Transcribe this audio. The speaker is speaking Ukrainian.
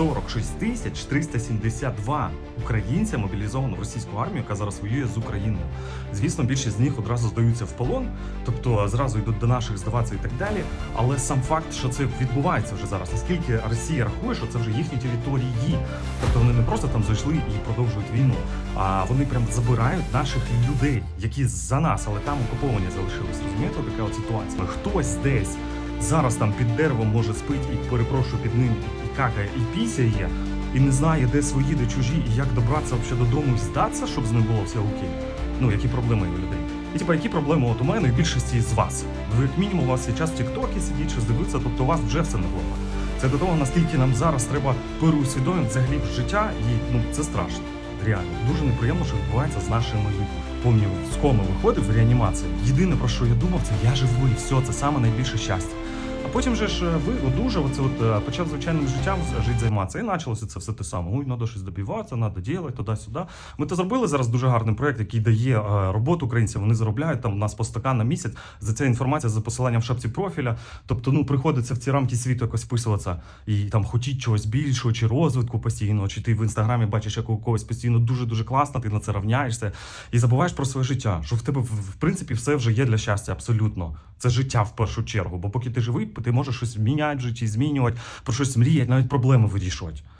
46 тисяч 372 українця мобілізовано в російську армію, яка зараз воює з Україною. Звісно, більшість з них одразу здаються в полон, тобто зразу йдуть до наших здаватися і так далі. Але сам факт, що це відбувається вже зараз, наскільки Росія рахує, що це вже їхні території, тобто вони не просто там зайшли і продовжують війну, а вони прям забирають наших людей, які за нас, але там окуповані залишились. Розумієте, така от ситуація. Хтось десь зараз там під деревом може спить і перепрошую під ним і какає, і пісяє, і не знає, де свої, де чужі, і як добратися взагалі додому і здатися, щоб з ним було все окей. Ну, які проблеми є у людей. І типа, які проблеми от у мене і більшості з вас? Ви як мінімум у вас є час в Тіктокі сидіть чи дивитися, тобто у вас вже все не неплохо. Це до того, наскільки нам зараз треба переусвідомити взагалі в життя, і ну це страшно. Реально, дуже неприємно, що відбувається з нашими людьми. Помню, з коми виходив в реанімації. Єдине про що я думав, це я живий, все, це саме найбільше щастя. А потім же ж е, ви одужав, оце от е, почав звичайним життям жити займатися. І почалося це все те саме. Ой, треба щось добиватися, треба робити, туди-сюди. Ми то зробили зараз дуже гарний проект, який дає е, роботу українцям. Вони заробляють там у нас по стакан на місяць. За це інформація за посиланням в шапці профіля. Тобто, ну приходиться в ці рамки світу якось вписуватися і там хотіть чогось більшого, чи розвитку постійного, чи ти в інстаграмі бачиш, як у когось постійно дуже дуже класно, ти на це равняєшся і забуваєш про своє життя. Що в тебе в принципі все вже є для щастя, абсолютно. Це життя в першу чергу. Бо поки ти живий, ти можеш щось міняти в житті, змінювати, про щось мріяти, навіть проблеми вирішувати.